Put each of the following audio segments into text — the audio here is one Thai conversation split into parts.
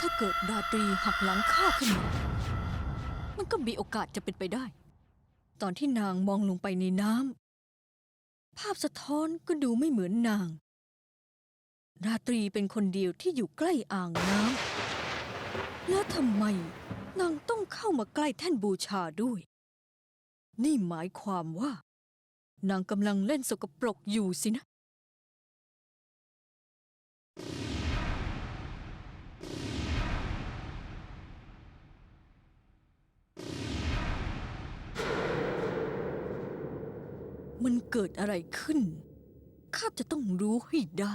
ถ้าเกิดราตรีหักหลังข้าขึ้นมา มันก็มีโอกาสจะเป็นไปได้ ตอนที่นางมองลงไปในน้ำภาพสะท้อนก็ดูไม่เหมือนนาง ราตรีเป็นคนเดียวที่อยู่ใกล้อ่างน้ำแล้วทำไมนางต้องเข้ามาใกล้แท่นบูชาด้วย นี่หมายความว่า นางกำลังเล่นสกปรกอยู่สินะ มันเกิดอะไรขึ้น ข้าจะต้องรู้ให้ได้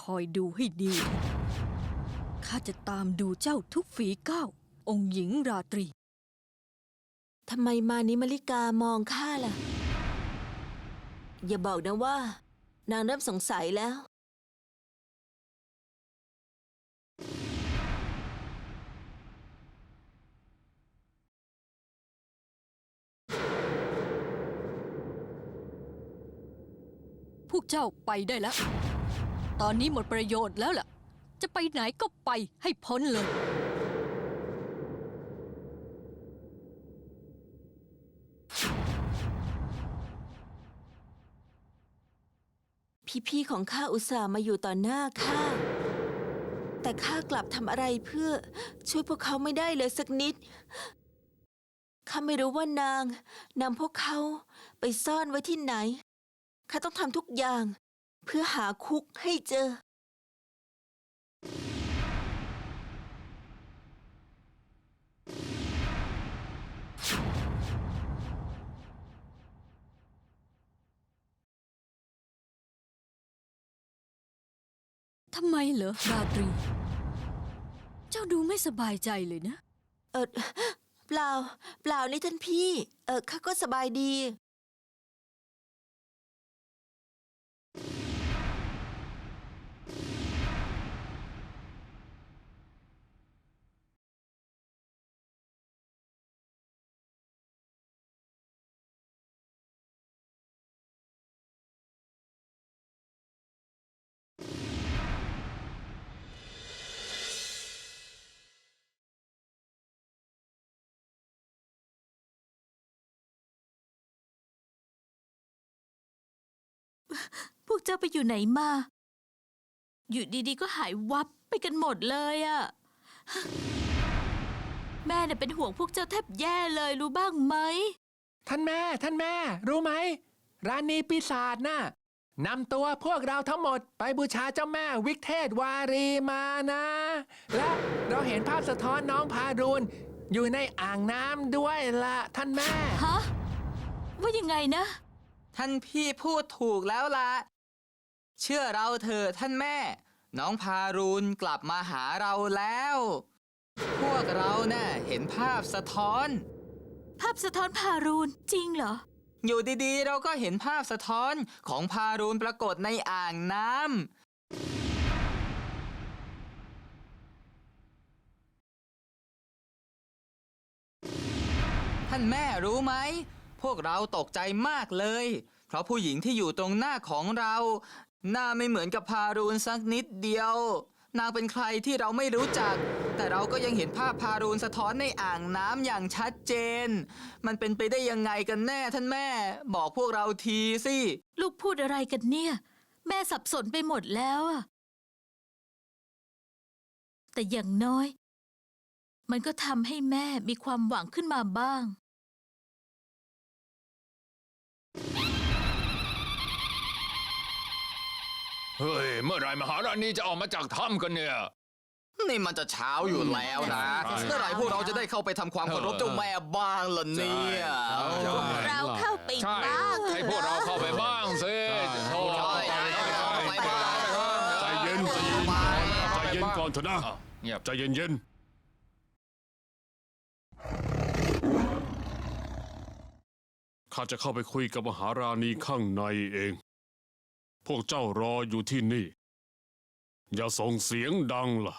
คอยดูให้ดี ข้าจะตามดูเจ้าทุกฝีก้าวองค์หญิงราตรี ทำไมมานิมาริกามองข้าล่ะ อย่าบอกนะว่า นางเริ่มสงสัยแล้ว เจ้าไปได้แล้ว ตอนนี้หมดประโยชน์แล้วล่ะ จะไปไหนก็ไปให้พ้นเลย พี่ๆของข้าอุตส่าห์มาอยู่ต่อหน้าข้า แต่ข้ากลับทำอะไรเพื่อช่วยพวกเขาไม่ได้เลยสักนิด ข้าไม่รู้ว่านางนำพวกเขาไปซ่อนไว้ที่ไหน ข้าต้องทำทุกอย่าง เพื่อหาคุกให้เจอ ทำไมเหรอราตรี เจ้าดูไม่สบายใจเลยนะ เออเปล่า เปล่านี่ท่านพี่ เออข้าก็สบายดี พวกเจ้าไปอยู่ไหนมา อยู่ดีๆก็หายวับไปกันหมดเลยอะแม่น่ะเป็นห่วงพวกเจ้าแทบแย่เลยรู้บ้างไหม ท่านแม่ ท่านแม่ รู้ไหม ร้านนี้ปีศาจน่ะนำตัวพวกเราทั้งหมดไปบูชาเจ้าแม่วิกเทศวารีมานะ และเราเห็นภาพสะท้อนน้องพารูนอยู่ในอ่างน้ำด้วยล่ะท่านแม่ ฮะ ว่ายังไงนะ ท่านพี่พูดถูกแล้วล่ะเชื่อเราเถอะท่านแม่ น้องพารูนกลับมาหาเราแล้ว พวกเราน่ะเห็นภาพสะท้อน ภาพสะท้อนพารูนจริงเหรอ อยู่ดีๆ เราก็เห็นภาพสะท้อนของพารูนปรากฏในอ่างน้ำท่านแม่รู้ไหม พวกเราตกใจมากเลย เพราะผู้หญิงที่อยู่ตรงหน้าของเรา หน้าไม่เหมือนกับพารูนสักนิดเดียว นางเป็นใครที่เราไม่รู้จัก แต่เราก็ยังเห็นภาพพารูนสะท้อนในอ่างน้ำอย่างชัดเจน มันเป็นไปได้ยังไงกันแน่ท่านแม่ บอกพวกเราทีสิ ลูกพูดอะไรกันเนี่ย แม่สับสนไปหมดแล้วอะแต่อย่างน้อย มันก็ทำให้แม่มีความหวังขึ้นมาบ้าง เฮ้ย เมื่อไหรมหาราณีจะออกมาจากถ้ำกันเนี่ย นี่มันจะเช้าอยู่แล้วนะใช่เมื่อไหร่พวกเราจะได้เข้าไปทำความเคารพเจ้าแม่บ้างล่ะเนี่ยใช่เราเข้าไปใช่บ้างให้พวกเราเข้าไปบ้างสิโธ่ใช่เข้าไปเข้าไปบ้าง ใจเย็นใจเย็นเข้าไปใจเย็นก่อนเถอะนะ อ้าวเงียบ ใจเย็นเย็นข้าจะเข้าไปคุยกับมหาราณีข้างในเอง พวกเจ้ารออยู่ที่นี่ อย่าส่งเสียงดังล่ะ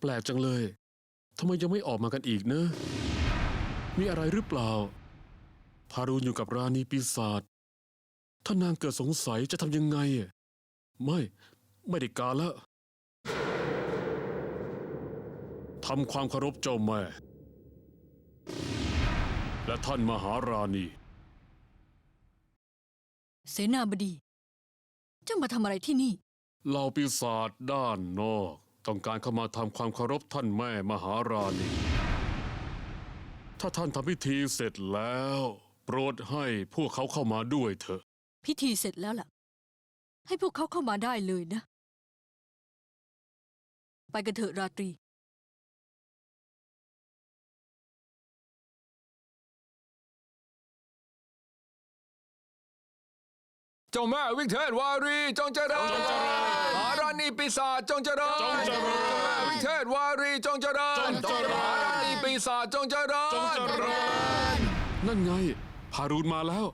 แปลกจังเลยทำไมยังไม่ออกมากันอีกเนะ มีอะไรหรือเปล่า พารูนอยู่กับราณีปีศาจ ถ้านางเกิดสงสัยจะทำยังไงอะไม่ ไม่ได้การละทำความเคารพเจ้าแม่ และท่านมหาราณี เสนาบดี เจ้ามาทำอะไรที่นี่ เหล่าปีศาจด้านนอก ต้องการเข้ามาทำความเคารพท่านแม่มหาราณี ถ้าท่านทำพิธีเสร็จแล้ว โปรดให้พวกเขาเข้ามาด้วยเถอะ พิธีเสร็จแล้วล่ะ ให้พวกเขาเข้ามาได้เลยนะ ไปกันเถอะราตรี เจ้าแม่วิกเทศวารีจงเจริญมหาราณีปีศาจจงเจริญจงเจริญเจ้าแม่วิกเทศวารีจงเจริญจงเจริญ มหาราณีปีศาจจงเจริญจงเจริญ นั่นไงพารูนมาแล้ว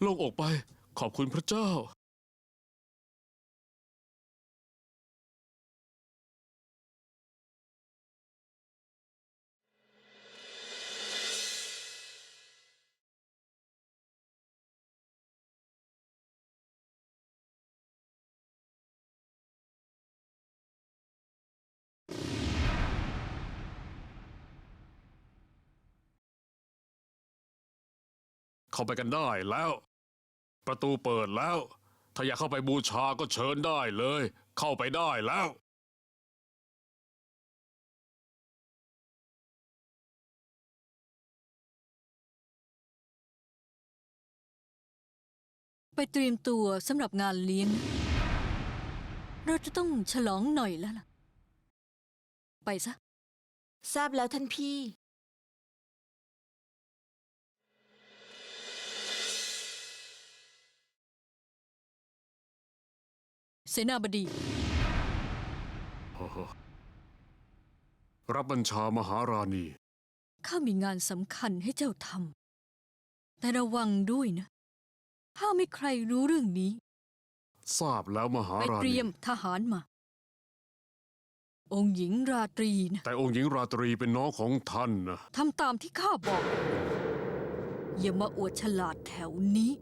โล่งอกไป ขอบคุณพระเจ้าเข้าไปกันได้แล้ว ประตูเปิดแล้ว ถ้าอยากเข้าไปบูชาก็เชิญได้เลย เข้าไปได้แล้ว ไปเตรียมตัวสำหรับงานเลี้ยงนะเราจะต้องฉลองหน่อยแล้วล่ะ ไปซะ ทราบแล้วท่านพี่ เสนาบดี รับบัญชามหาราณี ข้ามีงานสำคัญให้เจ้าทำ แต่ระวังด้วยนะห้ามไม่ใครรู้เรื่องนี้ ทราบแล้วมหาไปราเตรีณี ยมทหารมา องค์หญิงราตรีนะแต่องค์หญิงราตรีเป็นน้องของท่านนะ ทำตามที่ข้าบอก อย่ามาอวดฉลาดแถวนี้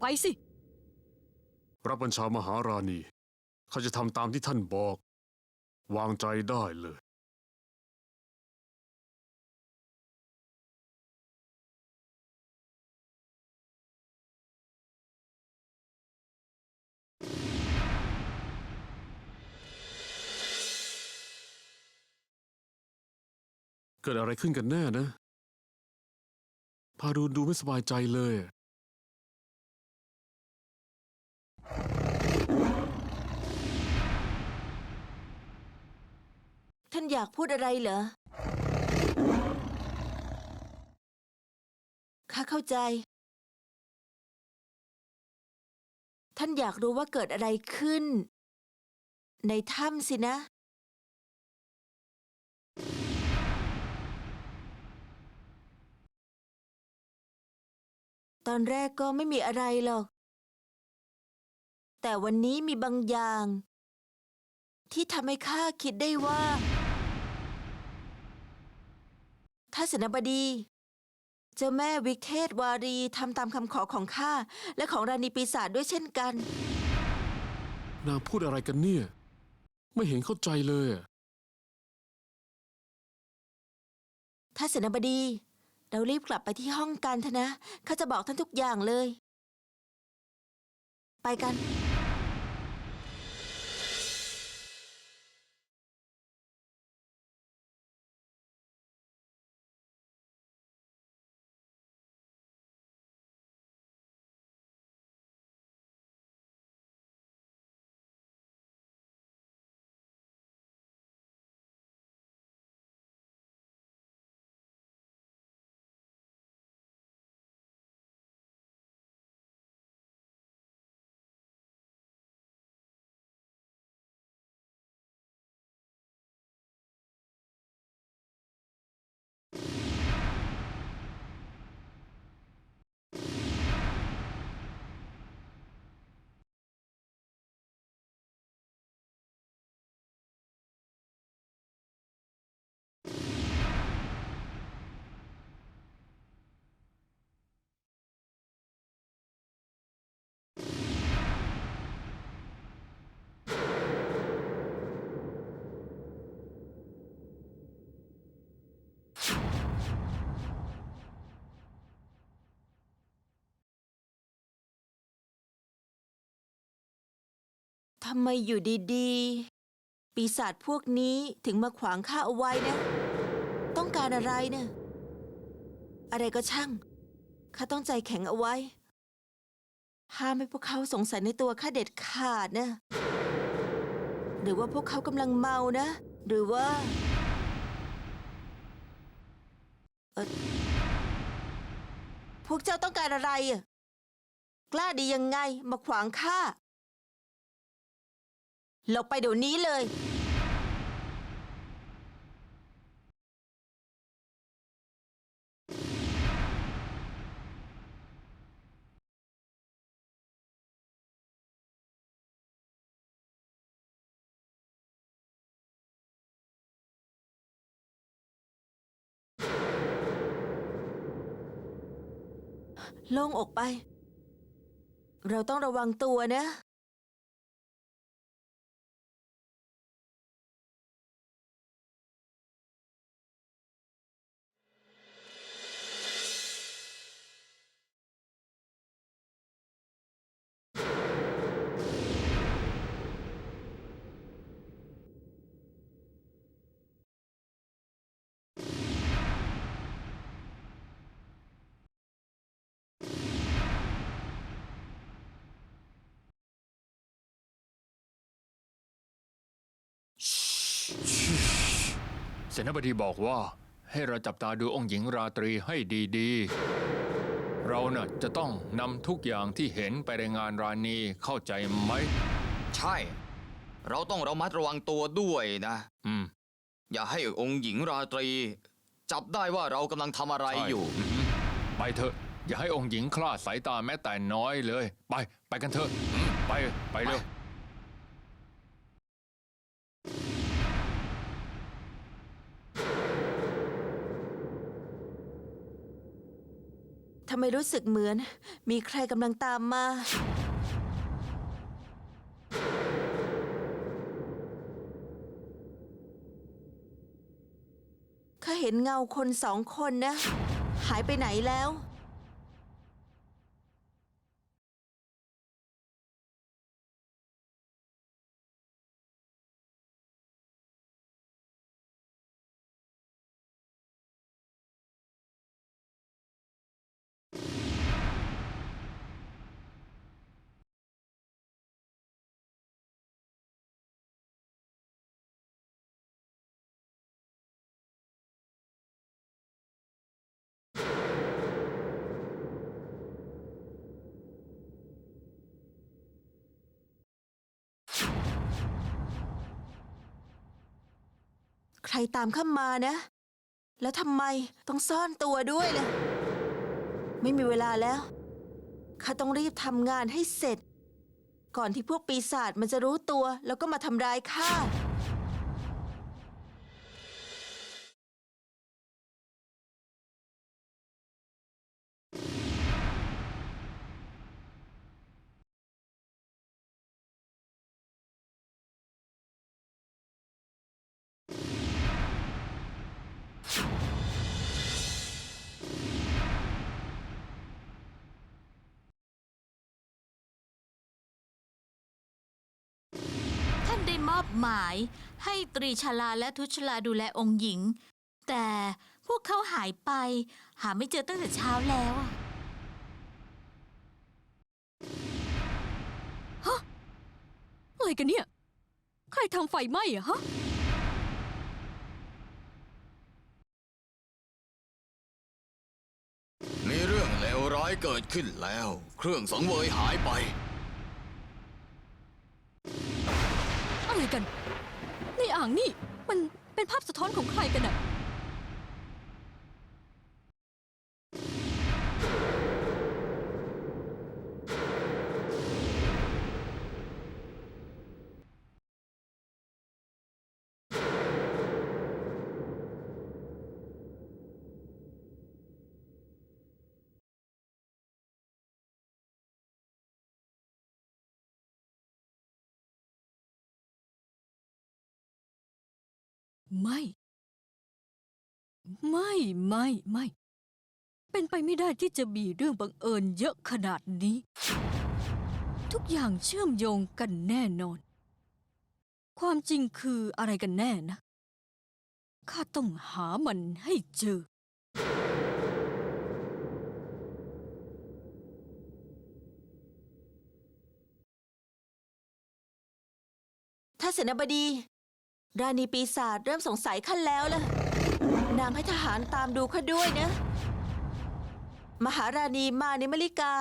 ไปสิ รับบัญชามหาราณีเขาจะทำตามที่ท่านบอก วางใจได้เลย เกิดอะไรขึ้นกันแน่นะ พารูนดูไม่สบายใจเลย ท่านอยากพูดอะไรเหรอ ข้าเข้าใจ ท่านอยากรู้ว่าเกิดอะไรขึ้น ในถ้ำสินะ ตอนแรกก็ไม่มีอะไรหรอก แต่วันนี้มีบางอย่าง ที่ทำให้ข้าคิดได้ว่า ถ้าเสนาบดี เจ้าแม่วิกเทศวารีทำตามคำขอของข้าและของราณีปีศาจด้วยเช่นกัน นางพูดอะไรกันเนี่ย ไม่เห็นเข้าใจเลยอะถ้าเสนาบดี เรารีบกลับไปที่ห้องกันเถอะนะข้าจะบอกท่านทุกอย่างเลย ไปกัน ทำไมอยู่ดีๆ ปีศาจพวกนี้ถึงมาขวางข้าเอาไว้นะ ต้องการอะไรเนะอะไรก็ช่าง ข้าต้องใจแข็งเอาไว้ ห้ามให้พวกเขาสงสัยในตัวข้าเด็ดขาดนะ หรือว่าพวกเขากำลังเมานะ หรือว่าเออพวกเจ้าต้องการอะไรอะกล้าดียังไงมาขวางข้า หลบไปเดี๋ยวนี้เลย โล่งอกไป เราต้องระวังตัวนะ เสนาบดีบอกว่าให้เราจับตาดูองค์หญิงราตรีให้ดีๆ เราน่ะจะต้องนำทุกอย่างที่เห็นไปรายงานราณีเข้าใจไหม ใช่ เราต้องระมัดระวังตัวด้วยนะ อืม อย่าให้องค์หญิงราตรี จับได้ว่าเรากำลังทำอะไรใช่อยู่อือหือไปเถอะ อย่าให้องค์หญิงคลาดสายตาแม้แต่น้อยเลย ไป ไปกันเถอะอืมไป ไปเร็ว ทำไมรู้สึกเหมือน มีใครกำลังตามมา ข้าเห็นเงาคนสองคนนะ หายไปไหนแล้ว ใครตามเข้ามานะ แล้วทำไมต้องซ่อนตัวด้วยล่ะ ไม่มีเวลาแล้ว ข้าต้องรีบทำงานให้เสร็จ ก่อนที่พวกปีศาจมันจะรู้ตัวแล้วก็มาทำร้ายข้า มอบหมายให้ตรีชลาและทุชลาดูแลองค์หญิง แต่พวกเขาหายไป หาไม่เจอตั้งแต่เช้าแล้วอะอะไรกันเนี่ย ใครทำไฟไหม้อะฮะ มีเรื่องเลวร้ายเกิดขึ้นแล้ว เครื่องสังเวยหายไป อะไรกัน ในอ่างนี่ มันเป็นภาพสะท้อนของใครกันอะ ไม่ ไม่ไม่ไม่ เป็นไปไม่ได้ที่จะมีเรื่องบังเอิญเยอะขนาดนี้ ทุกอย่างเชื่อมโยงกันแน่นอน ความจริงคืออะไรกันแน่นะ ข้าต้องหามันให้เจอถ้านเสนาบดี ราณีปีศาจเริ่มสงสัยขั้นแล้วล่ะ นางให้ทหารตามดูข้าด้วยนะ มหาราณีมาในมลิกา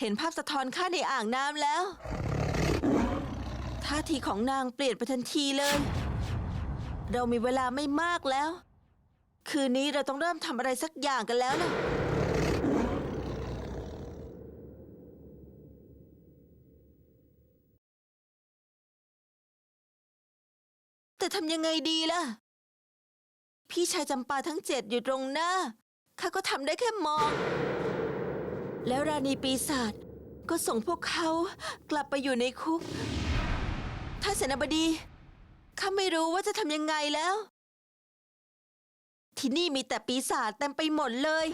เห็นภาพสะท้อนข้าในอ่างน้ำแล้ว ท่าทีของนางเปลี่ยนไปทันทีเลย เรามีเวลาไม่มากแล้ว คืนนี้เราต้องเริ่มทำอะไรสักอย่างกันแล้วล่ะ แต่ทำยังไงดีล่ะ พี่ชายจำปาทั้งเจ็ดอยู่ตรงหน้า ข้าก็ทำได้แค่มอง แล้วราณีปีศาจก็ส่งพวกเขากลับไปอยู่ในคุก ถ้าเสนาบดี ข้าไม่รู้ว่าจะทำยังไงแล้ว ที่นี่มีแต่ปีศาจเต็มไปหมดเลย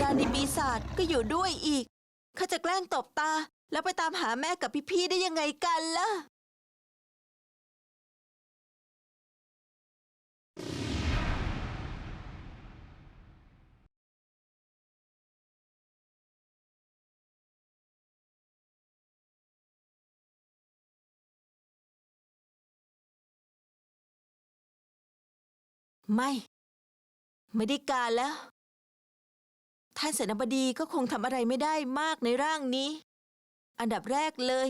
ราณีปีศาจก็อยู่ด้วยอีก ข้าจะแกล้งตบตา แล้วไปตามหาแม่กับพี่ๆได้ยังไงกันล่ะ ไม่ ไม่ได้การแล้ว ท่านเสนาบดีก็คงทำอะไรไม่ได้มากในร่างนี้ อันดับแรกเลย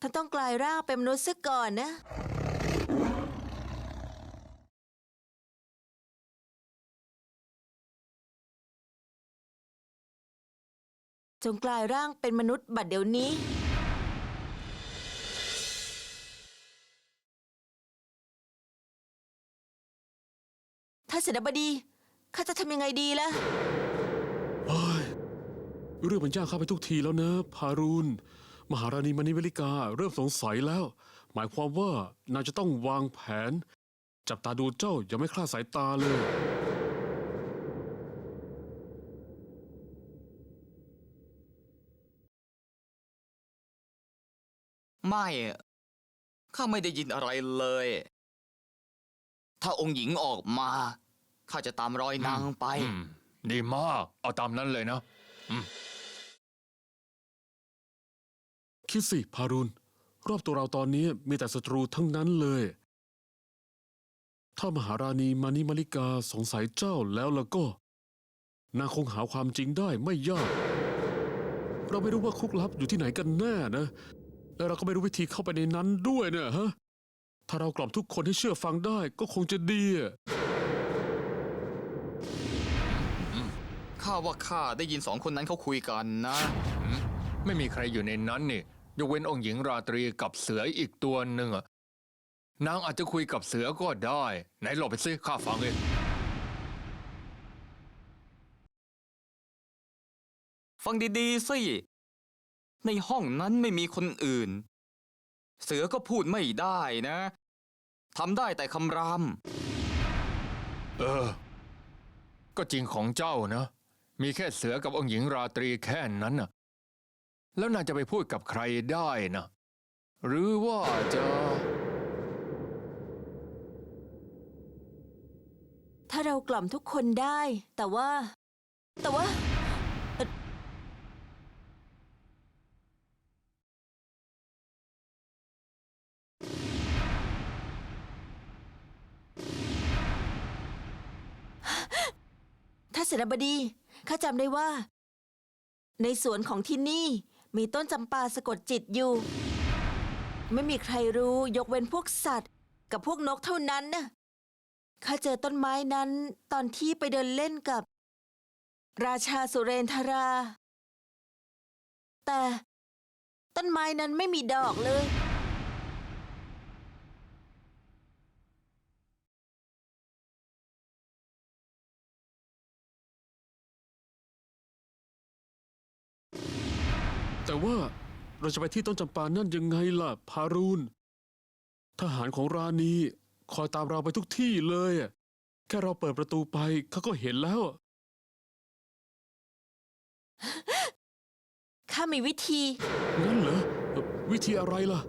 ท่านต้องกลายร่างเป็นมนุษย์ซะก่อนนะ จงกลายร่างเป็นมนุษย์บัดเดี๋ยวนี้านเสนาบดีข้าจะทำยังไงดีล่ะ เฮ้ยเรื่องมันยากเข้าไปทุกทีแล้วนะพารูนมหาราณีมณีเวลิกาเริ่มสงสัยแล้ว หมายความว่านายจะต้องวางแผน จับตาดูเจ้าอย่าไม่คลาดสายตาเลย ไม่อะข้าไม่ได้ยินอะไรเลย ถ้าองค์หญิงออกมา ข้าจะตามรอยนางไป อืมดีมาก เอาตามนั้นเลยนะ คิดสิพารุนรอบตัวเราตอนนี้มีแต่ศัตรูทั้งนั้นเลย ถ้ามหาราณีมานิมาริกาสงสัยเจ้าแล้วแล้วก็ นางคงหาความจริงได้ไม่ยาก เราไม่รู้ว่าคุกลับอยู่ที่ไหนกันแน่นะ และเราก็ไม่รู้วิธีเข้าไปในนั้นด้วยเนี่ยฮะ ถ้าเรากล่อมทุกคนให้เชื่อฟังได้ก็คงจะดีอะ ข้าว่าข้าได้ยินสองคนนั้นเขาคุยกันนะ ไม่มีใครอยู่ในนั้นนี่ยกเว้นองค์หญิงราตรีกับเสืออีกตัวหนึ่งอะนางอาจจะคุยกับเสือก็ได้ ไหนหลบไปสิข้าฟังเองฟังดีๆสิในห้องนั้นไม่มีคนอื่น เสือก็พูดไม่ได้นะทำได้แต่คำราม เออ ก็จริงของเจ้านะ มีแค่เสือกับองค์หญิงราตรีแค่นั้นน่ะ แล้วนางจะไปพูดกับใครได้นะ หรือว่าจะ ถ้าเรากล่อมทุกคนได้ แต่ว่า แต่ว่า ถ้าเสนาบดี ข้าจำได้ว่า ในสวนของที่นี่มีต้นจำปาสะกดจิตอยู่ ไม่มีใครรู้ยกเว้นพวกสัตว์ กับพวกนกเท่านั้นน่ะข้าเจอต้นไม้นั้นตอนที่ไปเดินเล่นกับ ราชาสุเรนทรา แต่ต้นไม้นั้นไม่มีดอกเลย แต่ว่าเราจะไปที่ต้นจำปานั่นยังไงล่ะ พารูน ทหารของราณีคอยตามเราไปทุกที่เลยอะแค่เราเปิดประตูไปเขาก็เห็นแล้ว ข้ามีวิธี งั้นเหรอวิธีอะไรล่ะ